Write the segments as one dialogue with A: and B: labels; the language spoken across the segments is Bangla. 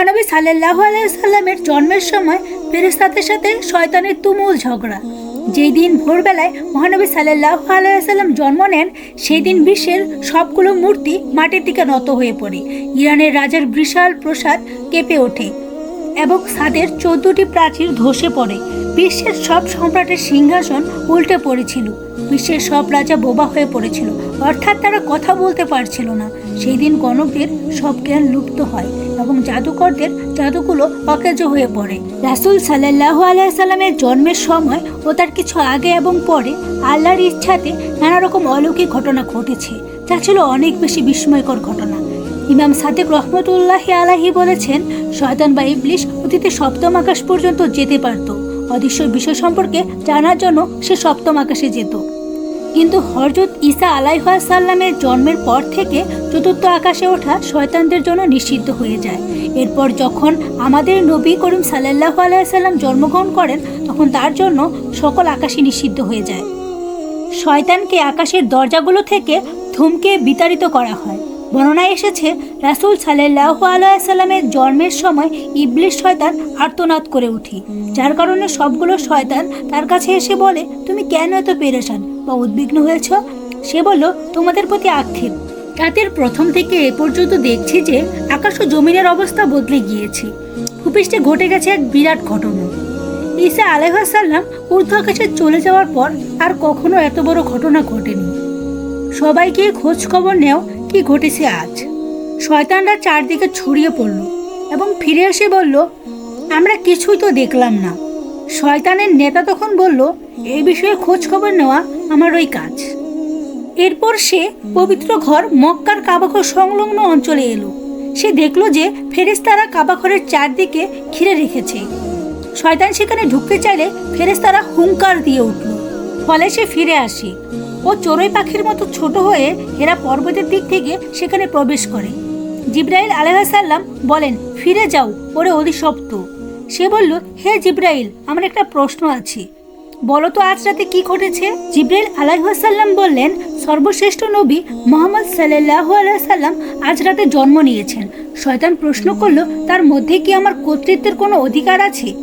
A: মহানবী সাল্লাহ আলাইসাল্লামের জন্মের সময় ফেরেস্তাদের সাথে শয়তানের তুমুল ঝগড়া। যেই দিন ভোরবেলায় মহানবী সাল্লাহ আলাইসাল্লাম জন্ম নেন, সেই দিন বিশ্বের সবগুলো মূর্তি মাটির দিকে নত হয়ে পড়ে। ইরানের রাজার বিশাল প্রসাদ কেঁপে ওঠে এবং সাদের চোদ্দটি প্রাচীর ধসে পড়ে। বিশ্বের সব সম্রাটের সিংহাসন উল্টে পড়েছিল। বিশ্বের সব রাজা বোবা হয়ে পড়েছিল। অর্থাৎ তারা কথা বলতে পারছিল না। সেই দিন গণকের সব জ্ঞান লুপ্ত হয়। এবং জাদুকরদের জাদুগুলো অকেজ হয়ে পড়ে। রাসুল সাল্লাহ আলাইসাল্লামের জন্মের সময় ও তার কিছু আগে এবং পরে আল্লাহর ইচ্ছাতে নানা রকম অলৌকিক ঘটনা ঘটেছে, যা ছিল অনেক বেশি বিস্ময়কর ঘটনা। ইমাম সাদেক রহমতুল্লাহ আলাহি বলেছেন, শয়তান বা ইবলিশ অতীতে সপ্তম আকাশ পর্যন্ত যেতে পারত। অদৃশ্য বিষয় সম্পর্কে জানার জন্য সে সপ্তম আকাশে যেত। কিন্তু হরজত ঈসা আলাইহাসাল্লামের জন্মের পর থেকে চতুর্থ আকাশে ওঠা শয়তানদের জন্য নিষিদ্ধ হয়ে যায়। এরপর যখন আমাদের নবী করিম সাল্লাহ আলাইসাল্লাম জন্মগ্রহণ করেন, তখন তার জন্য সকল আকাশে নিষিদ্ধ হয়ে যায়। শয়তানকে আকাশের দরজাগুলো থেকে ধুমকে বিতাড়িত করা হয়। বর্ণনায় এসেছে, রাসুল সাল্লাহ আলাইসাল্লামের জন্মের সময় ইবলিশ শয়তান আর্তনাদ করে উঠি। যার কারণে সবগুলো শয়তান তার কাছে এসে বলে, তুমি কেন এত পেরেশান বা উদ্বিগ্ন হয়েছ? সে বলল, তোমাদের প্রতি আক্ষেপ। রাতের প্রথম থেকে এ পর্যন্ত দেখছি যে আকাশ ও জমিনের অবস্থা বদলে গিয়েছে। ভূপৃষ্ঠে ঘটে গেছে এক বিরাট ঘটনা। ঈসা আলাইহাসাল্লাম ঊর্ধ্ব আকাশে চলে যাওয়ার পর আর কখনো এত বড় ঘটনা ঘটেনি। সবাইকে খোঁজ খবর নেও কি ঘটেছে আজ? শয়তানরা চারদিকে ছড়িয়ে পড়ল এবং ফিরে এসে বলল, আমরা কিছুই তো দেখলাম না। শয়তানের নেতা তখন বলল এই বিষয়ে খোঁজ খবর নেওয়া আমার ওই কাজ। এরপর সে পবিত্র ঘর মক্কার কাবাঘর সংলগ্ন অঞ্চলে এলো। সে দেখল যে ফেরেস্তারা কাবাঘরের চারদিকে ঘিরে রেখেছে। শয়তান সেখানে ঢুকতে চাইলে ফেরেস্তারা হুঙ্কার দিয়ে উঠল। ফলে সে ফিরে আসে। ও চড়ুই পাখির মতো ছোট হয়ে হেরা পর্বতের দিক থেকে সেখানে প্রবেশ করে। জিব্রাইল আলহাসাল্লাম বলেন, ফিরে যাও, ওরে অধিশপ্ত। সে বলল, হে জিব্রাইল, আমার একটা প্রশ্ন আছে। বলো তো, আজ রাতে কি ঘটেছে? জিব্রাইল আলাইহাসাল্লাম বললেন, সর্বশ্রেষ্ঠ নবী মোহাম্মদ সাল্লাহ আলাইসাল্লাম আজ রাতে জন্ম নিয়েছেন। শয়তান প্রশ্ন করল, তার মধ্যে কি আমার কর্তৃত্বের কোনো অধিকার আছে?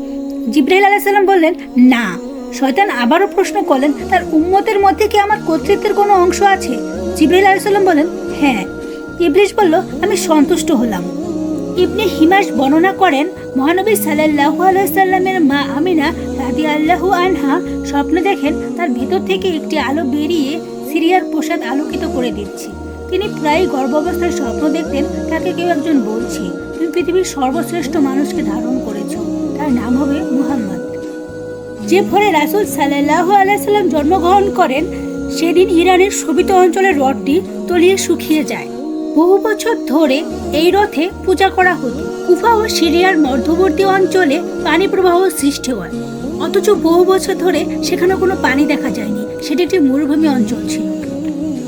A: জিব্রাইল আলাইসাল্লাম বললেন, না। শয়তান আবারও প্রশ্ন করলেন, তার উম্মতের মধ্যে কি আমার কর্তৃত্বের কোনো অংশ আছে? জিব্রাইল আলাইসাল্লাম বলেন হ্যাঁ। ইবলিশ বলল, আমি সন্তুষ্ট হলাম। ইবনে হিমাস বর্ণনা করেন, মহানবী সাল্লাল্লাহু আলাইহি সাল্লামের মা আমিনা রাদিয়াল্লাহু আনহা স্বপ্ন দেখেন, তার ভিতর থেকে একটি আলো বেরিয়ে সিরিয়ার প্রসাদ আলোকিত করে দিচ্ছে। তিনি প্রায় গর্ভাবস্থায় স্বপ্ন দেখতেন, তাকে কেউ একজন বলছে, তুমি পৃথিবীর সর্বশ্রেষ্ঠ মানুষকে ধারণ করেছ। তার নাম হবে যে ভোরে রাসুল সাল্লাহ আলাইসাল্লাম জন্মগ্রহণ করেন, সেদিন ইরানের শোভিত অঞ্চলের হ্রদটি তলিয়ে শুকিয়ে যায়। বহু বছর ধরে এই রথে পূজা করা হতো। কুফা ও সিরিয়ার মধ্যবর্তী অঞ্চলে পানি প্রবাহ সৃষ্টি হয়। অথচ বহু বছর ধরে সেখানে কোনো পানি দেখা যায়নি। সেটি একটি মরুভূমি অঞ্চল ছিল।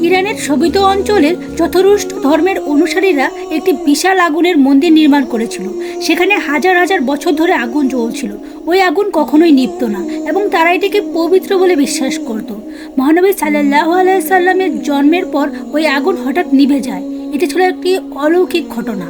A: ইরানের শোভিত অঞ্চলের যথরুষ্ট ধর্মের অনুসারীরা একটি বিশাল আগুনের মন্দির নির্মাণ করেছিল। সেখানে হাজার হাজার বছর ধরে আগুন জ্বলছিল। ওই আগুন কখনোই নিভত না এবং তারা এটিকে পবিত্র বলে বিশ্বাস করত। মহানবী সাল্লাহ আলাইসাল্লামের জন্মের পর ওই আগুন হঠাৎ নিভে যায়। এটি ছিল একটি অলৌকিক ঘটনা।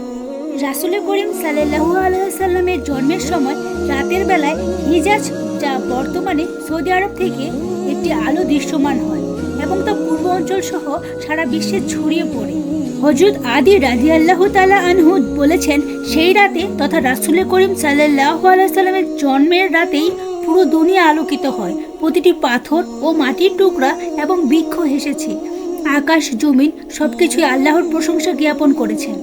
A: রাসুল করিম সাল্লাহু আলাইসাল্লামের জন্মের সময় রাতের বেলায় হিজাজ যা বর্তমানে সৌদি আরব থেকে একটি আলো দৃশ্যমান হয়। এবং তা পূর্ব অঞ্চল সহ সারা বিশ্বে ছড়িয়ে পড়ে। হজরত আদি রাজি আল্লাহ তালা আনহুদ বলেছেন, সেই রাতে তথা রাসুলের করিম সাল্লাহ আলাইসাল্লামের জন্মের রাতেই পুরো দুনিয়া আলোকিত হয়। প্রতিটি পাথর ও মাটির টুকরা এবং বৃক্ষ হেসেছে। আকাশ, জমিন সবকিছুই আল্লাহর প্রশংসা জ্ঞাপন করেছেন।